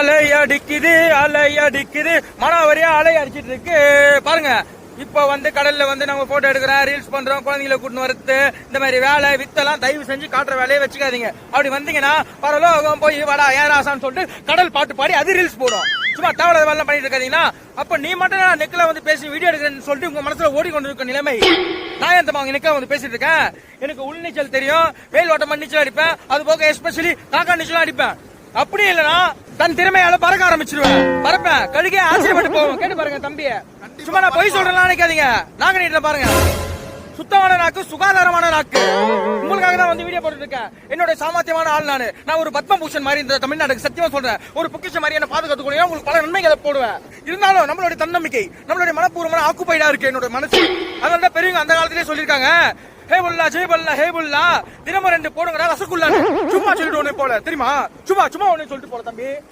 அலை அடிக்குது அலை அடிக்குது மனாவரியா அலை அடிச்சிட்டு இருக்கு. பாருங்க இப்ப வந்து கடல்ல வந்து நம்ம போட்டோ எடுக்கிறோம் ரீல்ஸ் பண்றோம் குழந்தைங்களை கூட்டின்னு வரத்து இந்த மாதிரி வேலை வித்தெல்லாம் தயவு செஞ்சு காட்டுற வேலையை வச்சுக்காதீங்க. அப்படி வந்தீங்கன்னா பரலோகம் போய் வடா ஏராசான்னு சொல்லிட்டு கடல் பாட்டு பாடி அது ரீல்ஸ் போடும். சும்மா தவளை வேலை பண்ணிட்டு இருக்காதீங்கன்னா அப்ப நீ மட்டும் நான் நெக்கில வந்து பேசி வீடியோ எடுக்கிறேன்னு சொல்லிட்டு உங்க மனசுல ஓடிக்கொண்டு இருக்க நிலைமை. நான் எந்த அவங்க வந்து பேசிட்டு இருக்கேன்? எனக்கு உள் நீச்சல் தெரியும் வெயில் ஓட்டமா நீச்சல் அடிப்பேன் அது போக எஸ்பெஷலி காக்கா நீச்சல் அடிப்பேன். அப்படி இல்லனா தன் திறமையால பறக்க ஆரம்பிச்சிருவேன். பறப்பேன். கழுகே ஆச்சரியப்பட்டு போவோம். கேட்டு பாருங்க தம்பிய. சும்மா நான் பொய் சொல்றேன் நினைக்காதீங்க. நாங்க நீட்ட பாருங்க. சுத்தமான நாக்கு சுகாதாரமான நாக்கு. உங்களுக்காக தான் வந்து வீடியோ போட்டுட்டு இருக்கேன். என்னோட சாமர்த்தியமான ஆள் நானு. நான் ஒரு பத்மபூஷன் மாதிரி இந்த தமிழ்நாட்டுக்கு சத்தியமா சொல்றேன். ஒரு பொக்கிஷ மாதிரி என்ன பாதுகாத்துக்கூடிய உங்களுக்கு பல நன்மைகளை போடுவேன். இருந்தாலும் நம்மளுடைய தன்னம்பிக்கை நம்மளுடைய மனப்பூர்வமான ஆக்குப்பைடா இருக்கு என்னோட மனசு. அதனால தான் பெரியவங்க அந்த காலத்திலே சொல்லியிருக்காங்க ஹே புல்லா ஜெய் பல்லா ஹே புல்லா தினமும் ரெண்டு போடுங்கடா ரசகுல்லா. சும்மா சொல்லிட்டு ஒண்ணு போல. தெரியுமா? சும்மா சும்மா ஒண்ணு சொல்லிட்டு போல தம்பி.